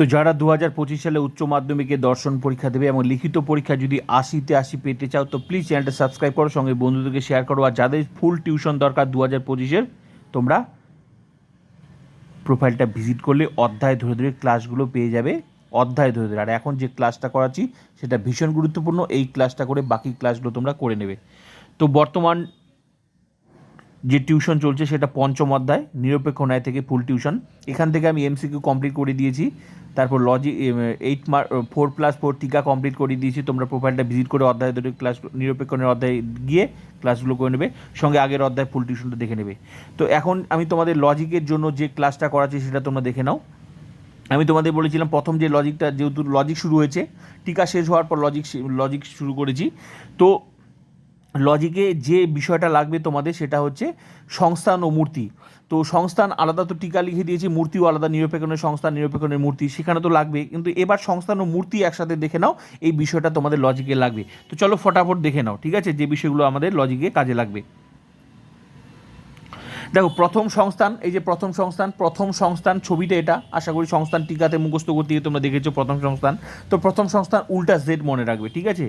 তো যারা দু হাজার পঁচিশ সালে উচ্চ মাধ্যমিকে দর্শন পরীক্ষা দেবে এবং লিখিত পরীক্ষা যদি আশিতে আশি পেতে চাও, তো প্লিজ চ্যানেলটা সাবস্ক্রাইব করো, সঙ্গে বন্ধুদেরকে শেয়ার করো। আর যাদের ফুল টিউশন দরকার দু হাজার পঁচিশের, তোমরা প্রোফাইলটা ভিজিট করলে অধ্যায় ধরে ধরে ক্লাসগুলো পেয়ে যাবে। অধ্যায় ধরে ধরে। আর এখন যে ক্লাসটা করাচ্ছি, সেটা ভীষণ গুরুত্বপূর্ণ। এই ক্লাসটা করে বাকি ক্লাসগুলো তোমরা করে নেবে। তো বর্তমান যে টিউশন চলছে সেটা পঞ্চম অধ্যায়, নিরপেক্ষ ন্যায় থেকে ফুল টিউশন এখান থেকে আমি এমসিকিউ কমপ্লিট করে দিয়েছি। তারপর লজি eight mark four plus four টিকা কমপ্লিট করে দিয়েছি। তোমরা প্রোফাইলটা ভিজিট করে অধ্যায় ধরে ক্লাস নিরপেক্ষণের অধ্যায় গিয়ে ক্লাসগুলো করে নেবে। সঙ্গে আগের অধ্যায় ফুল টিউশনটা দেখে নেবে। তো এখন আমি তোমাদের লজিকের জন্য যে ক্লাসটা করাচ্ছি সেটা তোমরা দেখে নাও। আমি তোমাদের বলেছিলাম প্রথম যে লজিকটা যেহেতু লজিক শুরু হয়েছে, টিকা শেষ হওয়ার পর লজিক লজিক শুরু করেছি। তো লজিকে যে বিষয়টা লাগবে তোমাদের সেটা হচ্ছে সংস্থান ও মূর্তি। তো সংস্থান আলাদা তো টিকা লিখে দিয়েছি, মূর্তিও আলাদা, নিরপেক্ষণের সংস্থান, নিরপেক্ষণের মূর্তি, সেখানে তো লাগবে কিন্তু এবার সংস্থান ও মূর্তি একসাথে দেখে নাও, এই বিষয়টা তোমাদের লজিকে লাগবে। তো চলো ফটাফট দেখে নাও, ঠিক আছে? যে বিষয়গুলো আমাদের লজিকে কাজে লাগবে। দেখো, প্রথম সংস্থান, এই যে প্রথম সংস্থান প্রথম সংস্থান ছবিটা এটা। আশা করি সংস্থান টিকাতে মুখস্থ করতে গিয়ে তোমরা দেখেছ প্রথম সংস্থান। তো প্রথম সংস্থান উল্টা জেড মনে রাখবে, ঠিক আছে?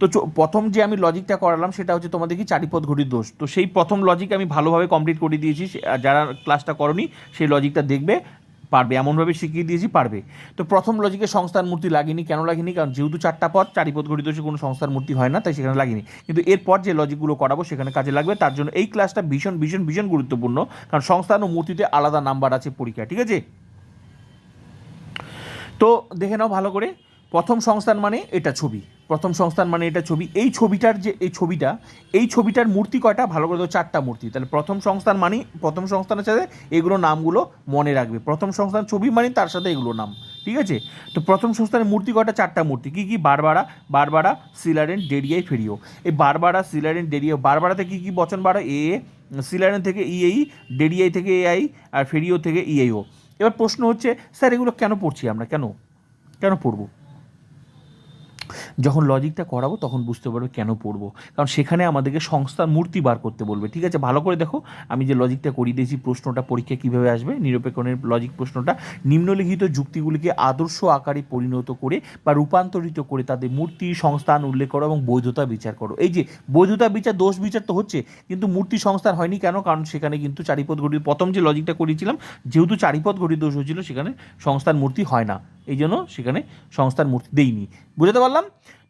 তো প্রথম যে আমি লজিকটা করালাম, সেটা হচ্ছে তোমাদের কি চারিপথ ঘড়ির দোষ। তো সেই প্রথম লজিক আমি ভালোভাবে কমপ্লিট করে দিয়েছি যারা ক্লাসটা করনি, সেই লজিকটা দেখবে। পারবে, এমনভাবে শিখিয়ে দিয়েছি, পারবে। তো প্রথম লজিকে সংস্থার মূর্তি লাগেনি। কেন লাগেনি? কারণ যেহেতু চারটা পদ চারিপদ ঘড়ি সে কোনো সংস্থার মূর্তি হয় না, তাই সেখানে লাগেনি। কিন্তু এরপর যে লজিকগুলো করাবো, সেখানে কাজে লাগবে। তার জন্য এই ক্লাসটা ভীষণ ভীষণ ভীষণ গুরুত্বপূর্ণ। কারণ সংস্থান ও মূর্তিতে আলাদা নাম্বার আছে পরীক্ষা, ঠিক আছে? তো দেখে নাও ভালো করে। প্রথম সংস্থান মানে এটা ছবি। প্রথম সংস্থান মানে এটা ছবি। এই ছবিটার যে, এই ছবিটা, এই ছবিটার মূর্তি কয়টা? ভালো করে দাও চারটা মূর্তি। তাহলে প্রথম সংস্থান মানে প্রথম সংস্থানের সাথে এগুলো নামগুলো মনে রাখবে। প্রথম সংস্থান ছবি মানে তার সাথে এগুলো নাম। ঠিক আছে? তো প্রথম সংস্থানের মূর্তি কয়টা? চারটা মূর্তি। কী কী? বারবারা বারবারা, সিলারেন ডেরিয়াই ফেরিও। এই বারবারা, সিলারেন ডেরিও বারবারাতে কী কী বচন বাড়া? এ সিলারেন থেকে ইএই ডেরিয়াই থেকে এআই আর ফেরিও থেকে ইএইও এবার প্রশ্ন হচ্ছে, স্যার এগুলো কেন পড়ছি আমরা? কেন? কেন পড়ব? যখন লজিকটা করাবো তখন বুঝতে পারবে কেন পড়ব। কারণ সেখানে আমাদেরকে সংস্থার মূর্তি বার করতে বলবে। ঠিক আছে, ভালো করে দেখো, আমি যে লজিকটা করিয়ে দিয়েছি, প্রশ্নটা পরীক্ষা কীভাবে আসবে, নিরপেক্ষণের লজিক প্রশ্নটা, নিম্নলিখিত যুক্তিগুলিকে আদর্শ আকারে পরিণত করে বা রূপান্তরিত করে তাদের মূর্তি সংস্থান উল্লেখ করো এবং বৈধতা বিচার করো। এই যে বৈধতা বিচার, দোষ বিচার তো হচ্ছে, কিন্তু মূর্তি সংস্থান হয়নি কেন? কারণ সেখানে কিন্তু চারিপদ ঘড়ির প্রথম যে লজিকটা করিয়েছিলাম, যেহেতু চারিপদ ঘড়ির দোষ হয়েছিল, সেখানে সংস্থান মূর্তি হয় না। এই জন্য সেখানে সংস্থার মূর্তি দেইনি। বুঝতে পারলাম?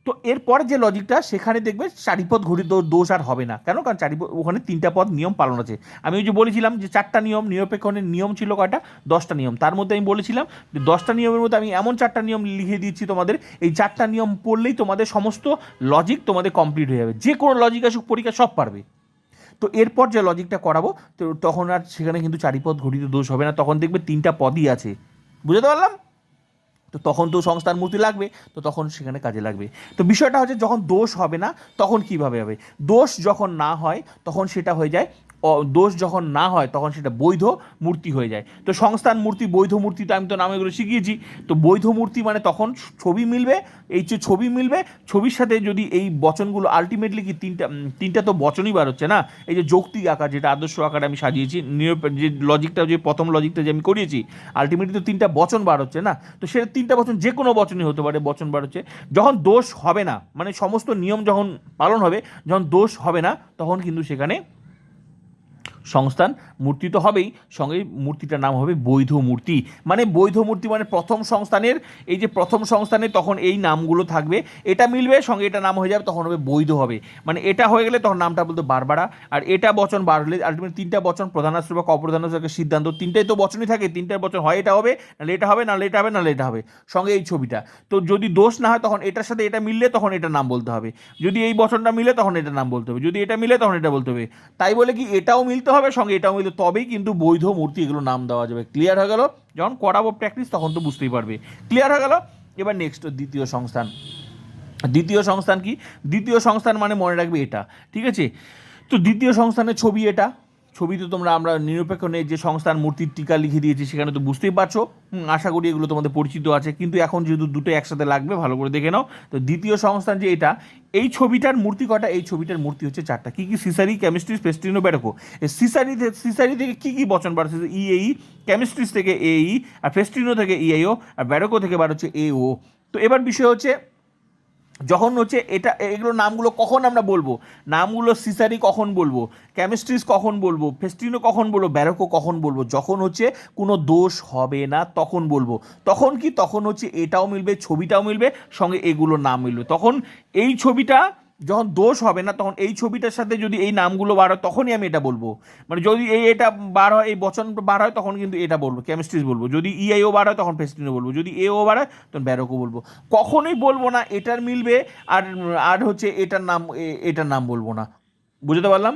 তো এরপর যে লজিকটা সেখানে দেখবে চারিপদ ঘড়ির দোষ আর হবে না। কেন? কারণ চারিপদ, ওখানে তিনটা পদ নিয়ম পালন আছে। আমি ওই যে বলেছিলাম যে চারটা নিয়ম নিরপেক্ষণের নিয়ম ছিল কয়টা? দশটা নিয়ম। তার মধ্যে আমি বলেছিলাম যে দশটা নিয়মের মধ্যে আমি এমন চারটা নিয়ম লিখে দিচ্ছি তোমাদের, এই চারটা নিয়ম পড়লেই তোমাদের সমস্ত লজিক তোমাদের কমপ্লিট হয়ে যাবে। যে কোনো লজিক আসুক, পরীক্ষা সব পারবে। তো এরপর যে লজিকটা করাবো, তো তখন আর সেখানে কিন্তু চারিপদ ঘড়িতে দোষ হবে না। তখন দেখবে তিনটা পদই আছে। বুঝতে পারলাম? তো তখন তো সংস্থার মূর্তি লাগবে, তো তখন সেখানে কাজে লাগবে। তো বিষয়টা হচ্ছে যখন দোষ হবে না, তখন কীভাবে হবে? দোষ যখন না হয়, তখন সেটা হয়ে যায় দোষ যখন না হয়, তখন সেটা বৈধ মূর্তি হয়ে যায়। তো সংস্থান মূর্তি, বৈধ মূর্তি তো আমি তো নাম এগুলো শিখিয়েছি। তো বৈধ মূর্তি মানে তখন ছবি মিলবে, এই যে ছবি মিলবে, ছবির সাথে যদি এই বচনগুলো আলটিমেটলি কি তিনটা তিনটা তো বচনই বার হচ্ছে না? এই যে যৌক্তিক আকার যেটা আদর্শ আকারে আমি সাজিয়েছি যে লজিকটা যে প্রথম লজিকটা যে আমি করিয়েছি আলটিমেটলি তো তিনটা বচন বার হচ্ছে না? তো সেটা তিনটা বচন যে কোনো বচনই হতে পারে, বচন বার হচ্ছে। যখন দোষ হবে না মানে সমস্ত নিয়ম যখন পালন হবে, যখন দোষ হবে না, তখন কিন্তু সেখানে সংস্থান। মূর্তি তো হবেই সঙ্গে মূর্তিটার নাম হবে বৈধ মূর্তি। মানে বৈধ মূর্তি মানে প্রথম সংস্থানের, এই যে প্রথম সংস্থানে তখন এই নামগুলো থাকবে। এটা মিলবে, সঙ্গে এটা নাম হয়ে যাবে, তখন হবে বৈধ হবে। মানে এটা হয়ে গেলে তখন নামটা বলতে বারবারা। আর এটা বচন বার হলে আলটিমেট তিনটা বচন প্রধানাশ্র বা অপ্রধানাশ্রকে সিদ্ধান্ত, তিনটাই তো বচনই থাকে। তিনটার বচন হয়, এটা হবে, নাহলে এটা হবে, নাহলে এটা হবে, নাহলে এটা হবে। সঙ্গে এই ছবিটা। তো যদি দোষ না হয়, তখন এটার সাথে এটা মিললে তখন এটা নাম বলতে হবে। যদি এই বচনটা মিলে, তখন এটা নাম বলতে হবে। যদি এটা মিলে, তখন এটা বলতে হবে। তাই বলে কি, এটাও মিলতে হবে সঙ্গে এটাও মিলতে তবেই কিন্তু বৈধ মূর্তি এগুলো নাম দেওয়া যাবে। ক্লিয়ার হয়ে গেল? যখন করাবো প্র্যাকটিস তখন তো বুঝতেই পারবে। ক্লিয়ার হয়ে গেল? এবার নেক্সট দ্বিতীয় সংস্থান। দ্বিতীয় সংস্থান কি? দ্বিতীয় সংস্থান মানে মনে রাখবে এটা, ঠিক আছে? তো দ্বিতীয় সংস্থানের ছবি এটা। ছবিতে তোমরা আমরা নিরপেক্ষণে যে সংস্থান মূর্তির টিকা লিখে দিয়েছি, সেখানে তো বুঝতেই পারছ। আশা করি এগুলো তোমাদের পরিচিত আছে। কিন্তু এখন যেহেতু দুটো একসাথে লাগবে, ভালো করে দেখে নাও। তো দ্বিতীয় সংস্থান যে এটা, এই ছবিটার মূর্তি কটা এই ছবিটার মূর্তি হচ্ছে চারটা। কী কী সিসারি কেমিস্ট্রি পেস্টিনো ব্যারকো এই সিসারি সিসারি থেকে কী কী বচন বার হচ্ছে? ইএই কেমিস্ট্রিজ থেকে এই আর ফেস্টিনো থেকে ইআইও আর ব্যারকো থেকে বার হচ্ছে এ ও তো এবার বিষয় হচ্ছে যখন হচ্ছে এটা, এগুলো নামগুলো কখন আমরা বলব? নামগুলো সিসারি কখন বলব? কেমিস্ট্রিজ কখন বলব? ফেস্টিনো কখন বলব? ব্যারোকো কখন বলব? যখন হচ্ছে কোনো দোষ হবে না, তখন বলব। তখন কি? তখন হচ্ছে এটাও মিলবে, ছবিটাও মিলবে, সঙ্গে এগুলো নাম মিলবে। তখন এই ছবিটা যখন দোষ হবে না, তখন এই ছবিটার সাথে যদি এই নামগুলো বার হয়, তখনই আমি এটা বলব। মানে যদি এই এটা বার হয়, এই বচন বার হয়, তখন কিন্তু এটা বলব কেমিস্ট্রিজ বলব। যদি ইআইও বার হয়, তখন ফেস্টিনো বলব। যদি এও বার হয়, তখন ব্যারকও বলব। কখনোই বলব না এটার মিলবে, আর আর হচ্ছে এটার নাম এটার নাম বলব না। বুঝতে পারলাম?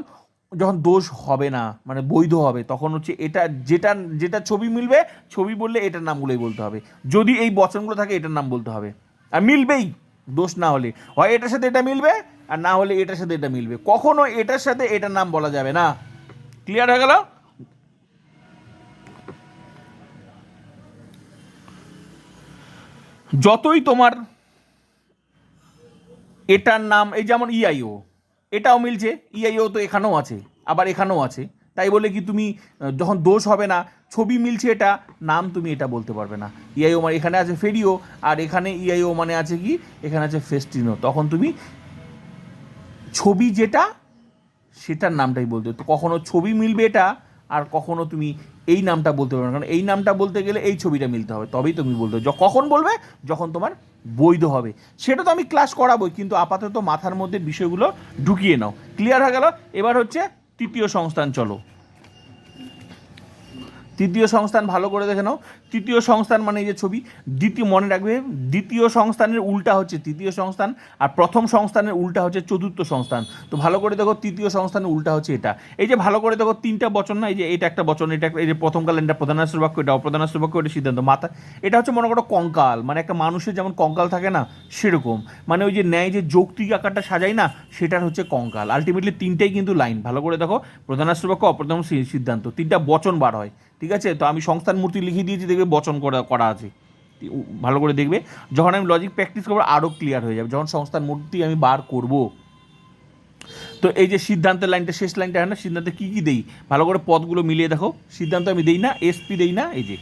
যখন দোষ হবে না মানে বৈধ হবে, তখন হচ্ছে এটা যেটা যেটা ছবি মিলবে, ছবি বললে এটার নামগুলোই বলতে হবে। যদি এই বচনগুলো থাকে, এটার নাম বলতে হবে। আর মিলবেই, দোষ না হলে। হয় এটার সাথে এটা মিলবে আর না হলে এটার সাথে এটা মিলবে। কখনো এটার সাথে এটার নাম বলা যাবে না। ক্লিয়ার হয়ে গেল? যতই তোমার এটার নাম, এই যেমন ইআইও এটাও মিলছে। ইআইও তো এখানেও আছে, আবার এখানেও আছে। তাই বলে কি তুমি যখন দোষ হবে না, ছবি মিলছে এটা, নাম তুমি এটা বলতে পারবে না। ইআইও মানে এখানে আছে ফেরিও আর এখানে ইআইও মানে আছে কি? এখানে আছে ফেস্টিনো তখন তুমি ছবি যেটা, সেটার নামটাই বলতে তো কখনো ছবি মিলবে এটা, আর কখনো তুমি এই নামটা বলতে পারবে না। কারণ এই নামটা বলতে গেলে এই ছবিটা মিলতে হবে, তবেই তুমি বলতে কখন বলবে? যখন তোমার বৈধ হবে। সেটা তো আমি ক্লাস করাবোই, কিন্তু আপাতত মাথার মধ্যে বিষয়গুলো ঢুকিয়ে নাও। ক্লিয়ার হয়ে গেল? এবার হচ্ছে তৃতীয় সংস্থান, চলো। তৃতীয় সংস্থান ভালো করে দেখে নাও। তৃতীয় সংস্থান মানে এই যে ছবি, দ্বিতীয় মনে রাখবে, দ্বিতীয় সংস্থানের উল্টা হচ্ছে তৃতীয় সংস্থান আর প্রথম সংস্থানের উল্টা হচ্ছে চতুর্থ সংস্থান। তো ভালো করে দেখো তৃতীয় সংস্থানের উল্টা হচ্ছে এটা। এই যে ভালো করে দেখো তিনটা বচন না, এই যে এটা একটা বচন, এটা এই যে প্রথম কাল এটা প্রধানাশ্র বাক্য, এটা অপ্রধানাশ্র বাক্য, এটা সিদ্ধান্ত। মাথা এটা হচ্ছে মনে করো কঙ্কাল মানে একটা মানুষের যেমন কঙ্কাল থাকে না, সেরকম। মানে ওই যে ন্যায় যে যৌক্তিক আকারটা সাজাই না, সেটার হচ্ছে কঙ্কাল। আলটিমেটলি তিনটেই কিন্তু লাইন। ভালো করে দেখো প্রধানাশ্র বাক্য, অপ্রধান সিদ্ধান্ত। তিনটা বচন বার হয়। ঠিক আছে? তো আমি সংস্থান মূর্তি লিখিয়ে দিয়েছি, দেখবে বচন করা করা আছে। ভালো করে দেখবে। যখন আমি লজিক প্র্যাকটিস করব আরও ক্লিয়ার হয়ে যাবে। যখন সংস্থান মূর্তি আমি বার করব। তো এই যে সিদ্ধান্তের লাইনটা, শেষ লাইনটা হয় না? সিদ্ধান্তে কী কী দেই? ভালো করে পদগুলো মিলিয়ে দেখো। সিদ্ধান্ত আমি দেই না এসপি দেই না, এই যে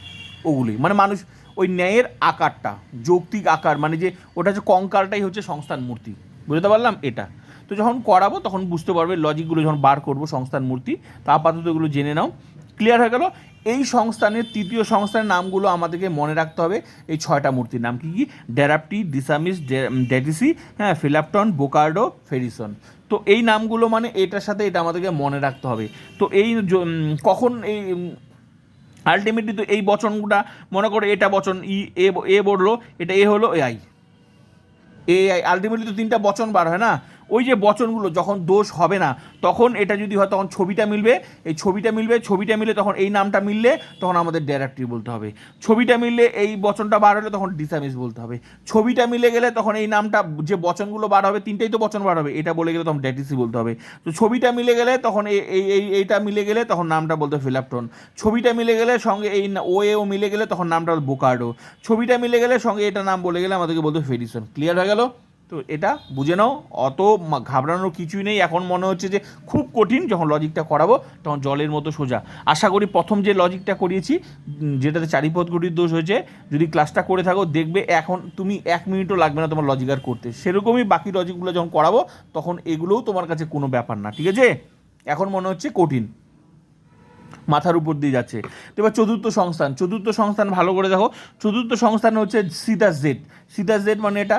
ওগুলোই মানে মানুষ, ওই ন্যায়ের আকারটা, যৌক্তিক আকার মানে যে ওটা হচ্ছে কঙ্কালটাই হচ্ছে সংস্থান মূর্তি। বুঝতে পারলাম? এটা। তো যখন করাবো, তখন বুঝতে পারবে লজিকগুলো যখন বার করব সংস্থান মূর্তি, তা আপাতত এগুলো জেনে নাও। ক্লিয়ার হয়ে গেল? এই সংস্থানের তৃতীয় সংস্থানের নামগুলো আমাদেরকে মনে রাখতে হবে। এই ছয়টা মূর্তির নাম কি কি? ড্যারাপটি ডিসামিস ডেডিসি হ্যাঁ ফিলাপটন, বোকার্ডো, ফেরিসন। তো এই নামগুলো মানে এটার সাথে এটা আমাদেরকে মনে রাখতে হবে। তো এই কখন এই আলটিমেটলি তো এই বচনগুলা মনে করো এটা বচন, ই, এ এ বলল, এটা এ হলো A I. A I ultimately তো তিনটা বচন বার হয় না? ওই যে বচনগুলো, যখন দোষ হবে না, তখন এটা যদি হয়, তখন ছবিটা মিলবে। এই ছবিটা মিলবে, ছবিটা মিলে তখন এই নামটা মিললে, তখন আমাদের ড্যারাক্টরি বলতে হবে। ছবিটা মিললে এই বচনটা বার হলে, তখন ডিসামিস বলতে হবে। ছবিটা মিলে গেলে, তখন এই নামটা, যে বচনগুলো বার হবে, তিনটেই তো বচন বার হবে। এটা বলে গেলে, তখন ড্যাটিসি বলতে হবে। তো ছবিটা মিলে গেলে, তখন এই এই, এই- এইটা মিলে গেলে, তখন নামটা বলতে ফিলাপটন ছবিটা মিলে গেলে, সঙ্গে এই ও এও মিলে গেলে, তখন নামটা বোকার্ডো ছবিটা মিলে গেলে, সঙ্গে এটা নাম বলে গেলে, আমাদেরকে বলতে ফেডিসন। ক্লিয়ার হয়ে গেল? তো এটা বুঝে নাও, অত ঘাবড়ানোর কিছুই নেই। এখন মনে হচ্ছে যে খুব কঠিন যখন লজিকটা করাবো, তখন জলের মতো সোজা। আশা করি প্রথম যে লজিকটা করিয়েছি যেটাতে চারিপথ গতির দোষ হয়েছে, যদি ক্লাসটা করে থাকো, দেখবে এখন তুমি এক মিনিটও লাগবে না তোমার লজিক আর করতে। সেরকমই বাকি লজিকগুলো যখন করাবো, তখন এগুলোও তোমার কাছে কোনো ব্যাপার না, ঠিক আছে? এখন মনে হচ্ছে কঠিন। মাথার উপর দিয়ে যাচ্ছে। এবার চতুর্থ সংস্থান। চতুর্থ সংস্থান ভালো করে দেখো। চতুর্থ সংস্থান হচ্ছে সিতা জেড। সিতা জেড মানে এটা?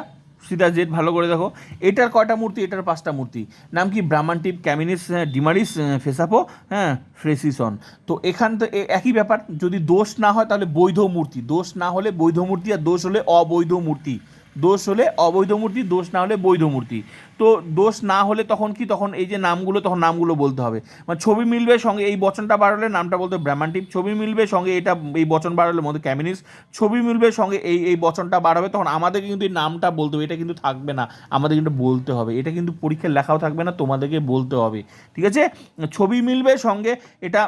সিতা জেড ভালো করে দেখো। এটার কয়টা মূর্তি? এটার পাঁচটা মূর্তি। নাম কি? ব্রাহ্মান্টিপ ক্যামিনিস ডিমারিস আহ, ফেসাপো হ্যাঁ ফ্রেসিসন। তো এখান তো একই ব্যাপার। যদি দোষ না হয় তাহলে বৈধ মূর্তি। দোষ না হলে বৈধ মূর্তি আর দোষ হলে অবৈধ মূর্তি। দোষ হলে অবৈধ মূর্তি, দোষ না হলে বৈধ মূর্তি। তো দোষ না হলে তখন কি? তখন এই যে নামগুলো, তখন নামগুলো বলতে হবে। মানে ছবি মিলবে সঙ্গে, এই বচনটা বাড়ালে নামটা বলতে ব্রাহ্মান্টিপ ছবি মিলবে সঙ্গে এটা, এই বচন বাড়ালে মধ্যে ক্যামিনিস। ছবি মিলবে সঙ্গে এই এই বচনটা বাড়াবে তখন আমাদেরকে কিন্তু এই নামটা বলতে হবে। এটা কিন্তু থাকবে না। আমাদের কিন্তু বলতে হবে। এটা কিন্তু পরীক্ষায় লেখাও থাকবে না, তোমাদেরকে বলতে হবে। ঠিক আছে? ছবি মিলবে সঙ্গে, এটা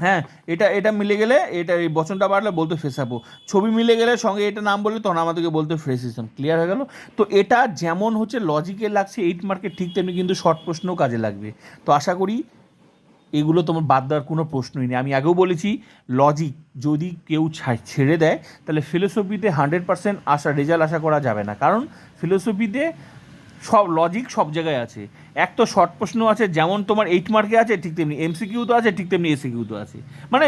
হ্যাঁ এটা এটা মিলে গেলে এটা এই বচনটা বাড়লে বলতে ফেসাবো ছবি মিলে গেলে সঙ্গে এটা নাম বললে তখন আমাদেরকে বলতে ফ্রেসিজম ক্লিয়ার হয়ে গেল? তো এটা যেমন হচ্ছে লজিকে লাগছে এইট মার্কের ঠিক তেমনি কিন্তু শর্ট প্রশ্নও কাজে লাগবে। তো আশা করি এগুলো তোমার বাদ দেওয়ার কোনো প্রশ্নই নেই। আমি আগেও বলেছি লজিক যদি কেউ ছেড়ে দেয়, তাহলে ফিলোসফিতে হান্ড্রেড পার্সেন্ট আশা রেজাল্ট আশা করা যাবে না। কারণ ফিলোসফিতে সব লজিক সব জায়গায় আছে। এক তো শর্ট প্রশ্ন আছে, যেমন তোমার এইট মার্কে আছে, ঠিক তেমনি এমসিকিউ তো আছে, ঠিক তেমনি এসিকিউ তো আছে। মানে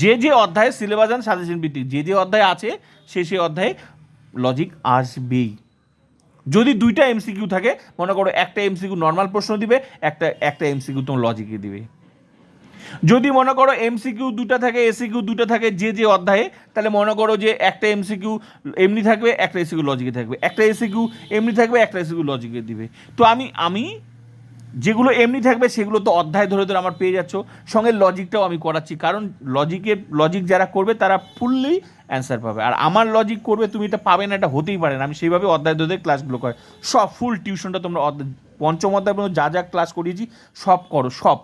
যে যে অধ্যায়ে সিলেবাস অ্যান্ড সাজেশন ভিত্তিক, যে যে অধ্যায় আছে, সে সে অধ্যায়ে লজিক আসবেই। যদি দুইটা এমসিকিউ থাকে, মনে করো একটা এমসিকিউ নর্মাল প্রশ্ন দিবে, একটা একটা এমসিকিউ তোমার লজিকে দিবে। যদি মনে করো এমসিকিউ দুটো থাকে এসিকিউ দুটো থাকে যে যে অধ্যায়ে, তাহলে মনে করো যে একটা এমসিকিউ এমনি থাকবে, একটা এসিকিউ লজিকে থাকবে। একটা এসিকিউ এমনি থাকবে, একটা এসিকিউ লজিকে দিবে। তো আমি আমি যেগুলো এমনি থাকবে, সেগুলো তো অধ্যায় ধরে ধরে আমার পেয়ে যাচ্ছ। সঙ্গে লজিকটাও আমি করাচ্ছি, কারণ লজিকের লজিক যারা করবে, তারা ফুললি অ্যান্সার পাবে। আর আমার লজিক করবে, তুমি এটা পাবে না, এটা হতেই পারে না। আমি সেইভাবে অধ্যায় ধরে ধরে ক্লাসগুলো করে সব ফুল টিউশনটা তোমরা পঞ্চম অধ্যায় পর্যন্ত যা যা ক্লাস করিয়েছি, সব করো, সব।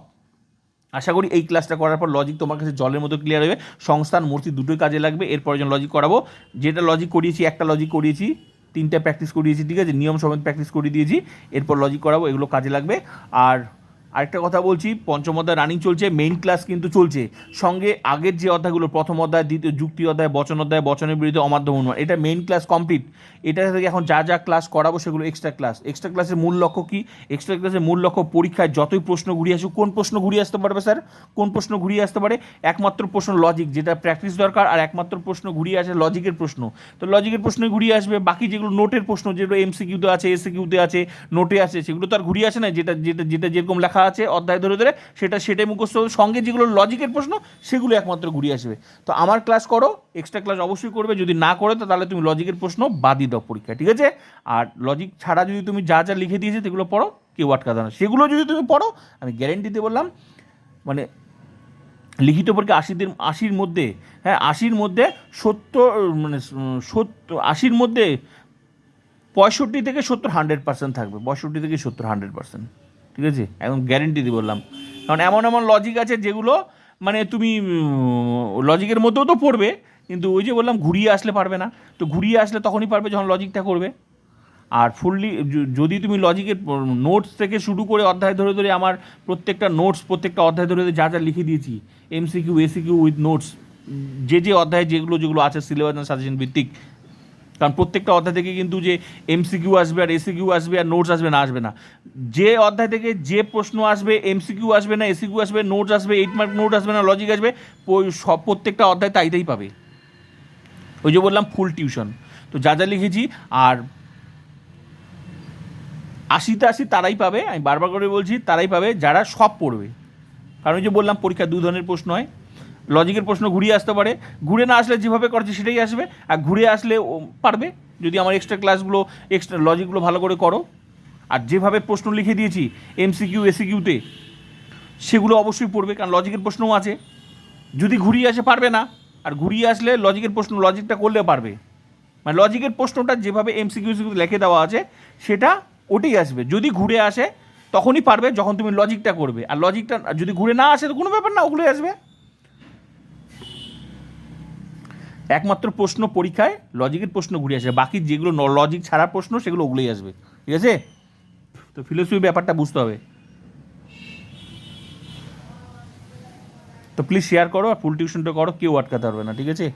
আশা করি এই ক্লাসটা করার পর লজিক তোমার কাছে জলের মতো ক্লিয়ার হবে সংস্থান, মূর্তি দুটোই কাজে লাগবে, এরপরে যখন লজিক করাবো, যেটা লজিক করিয়েছি, একটা লজিক করিয়েছি, তিনটা প্র্যাকটিস করিয়েছি, ঠিক আছে? নিয়ম সমেত প্র্যাকটিস করিয়ে দিয়েছি, এরপর লজিক করাবো, এগুলো কাজে লাগবে। আর আরেকটা কথা বলছি, পঞ্চম অধ্যায় রানিং চলছে মেইন ক্লাস কিন্তু চলছে। সঙ্গে আগের যে অধ্যায়গুলো, প্রথম অধ্যায়, দ্বিতীয়, যুক্তি অধ্যায়, বচন অধ্যায়, বচনের বিরুদ্ধে অমাধ্যম অনুমান এটা মেইন ক্লাস কমপ্লিট এটা থেকে এখন যা যা ক্লাস করাবো সেগুলো এক্সট্রা ক্লাস এক্সট্রা ক্লাসের মূল লক্ষ্য কি? এক্সট্রা ক্লাসের মূল লক্ষ্য পরীক্ষায় যতই প্রশ্ন ঘুরিয়ে আসুক, কোন প্রশ্ন ঘুরিয়ে আসতে পারবে স্যার কোন প্রশ্ন ঘুরিয়ে আসতে পারে? একমাত্র প্রশ্ন লজিক যেটা প্র্যাকটিস দরকার, আর একমাত্র প্রশ্ন ঘুরিয়ে আসে লজিকের প্রশ্ন। তো লজিকের প্রশ্ন ঘুরিয়ে আসবে। বাকি যেগুলো নোটের প্রশ্ন, যেগুলো এমসিকিউতে আছে এসিকিউতে আছে নোটে আছে, সেগুলো তো আর ঘুরিয়ে আসে না যেটা যেটা যেটা যেরকম লেখা আছে অধ্যায় ধরে ধরে, সেটা, সেটাই মুখস্থ। সঙ্গে যেগুলো লজিকের প্রশ্ন, সেগুলো একমাত্র ঘুরিয়ে আসবে। তো আমার ক্লাস করো এক্সট্রা ক্লাস অবশ্যই করবে, যদি না করো, তো তাহলে তুমি লজিকের প্রশ্ন বাদই দাও পরীক্ষা ঠিক আছে? আর লজিক ছাড়া যদি তুমি যা যা লিখে দিয়েছে, সেগুলো পড়ো, কেউ আটকাতে না। সেগুলো যদি তুমি পড়ো, আমি গ্যারেন্টিতে বললাম মানে লিখিত পরীক্ষা আশিদের, আশির মধ্যে হ্যাঁ আশির মধ্যে সত্তর মানে সত্তর, আশির মধ্যে পঁয়ষট্টি থেকে সত্তর হান্ড্রেড পার্সেন্ট থাকবে, পঁয়ষট্টি থেকে সত্তর হান্ড্রেড পার্সেন্ট ঠিক আছে? একদম গ্যারেন্টি দিয়ে বললাম। কারণ এমন এমন লজিক আছে যেগুলো মানে তুমি লজিকের মধ্যেও তো পড়বে, কিন্তু ওই যে বললাম ঘুরিয়ে আসলে পারবে না। তো ঘুরিয়ে আসলে তখনই পারবে যখন লজিকটা করবে। আর ফুললি যদি তুমি লজিকের নোটস থেকে শুরু করে অধ্যায় ধরে ধরে আমার প্রত্যেকটা নোটস প্রত্যেকটা অধ্যায় ধরে ধরে যা যা লিখে দিয়েছি এমসিকিউ এসিকিউ উইথ নোটস যে যে অধ্যায় যেগুলো যেগুলো আছে সিলেবাস সাজেশন ভিত্তিক কারণ প্রত্যেকটা অধ্যায় থেকে কিন্তু যে এমসিকিউ আসবে আর এসিকিউ আসবে আর নোটস আসবে না আসবে না। যে অধ্যায় থেকে যে প্রশ্ন আসবে এমসিকিউ আসবে না এসিকিউ আসবে নোটস আসবে এইট মার্ক নোট আসবে না লজিক আসবে সব প্রত্যেকটা অধ্যায় তাই তাই পাবে। ওই যে বললাম ফুল টিউশন তো যা যা লিখেছি, আর আশিতে আশি তারাই পাবে, আমি বারবার করে বলছি, তারাই পাবে যারা সব পড়বে। কারণ ওই যে বললাম পরীক্ষা দু ধরনের প্রশ্ন হয় লজিকের প্রশ্ন ঘুরিয়ে আসতে পারে। ঘুরে না আসলে যেভাবে করছে সেটাই আসবে। আর ঘুরে আসলে পারবে। যদি আমার এক্সট্রা ক্লাসগুলো এক্সট্রা লজিকগুলো ভালো করে করো। আর যেভাবে প্রশ্ন লিখে দিয়েছি এমসিকিউ এসিকিউতে সেগুলো অবশ্যই পড়বে, কারণ লজিকের প্রশ্নও আছে। যদি ঘুরিয়ে আসে পারবে না, আর ঘুরিয়ে আসলে লজিকের প্রশ্ন, লজিকটা করলে পারবে। মানে লজিকের প্রশ্নটা যেভাবে এমসিকিউ লিখে দেওয়া আছে, সেটা ওটাই আসবে। যদি ঘুরে আসে, তখনই পারবে যখন তুমি লজিকটা করবে। আর লজিকটা যদি ঘুরে না আসে, তো কোনো ব্যাপার না, ওগুলোই আসবে। একমাত্র প্রশ্ন পরীক্ষায় লজিকের প্রশ্ন ঘুরে আসে বাকি যেগুলো লজিক ছাড়া প্রশ্ন, সেগুলো ওগুলোই আসবে। ঠিক আছে? তো ফিলোসফি ব্যাপারটা বুঝতে হবে। তো প্লিজ শেয়ার করো আর ফুল টিউশনটা করো, কেউ আটকাতে পারবে না, ঠিক আছে?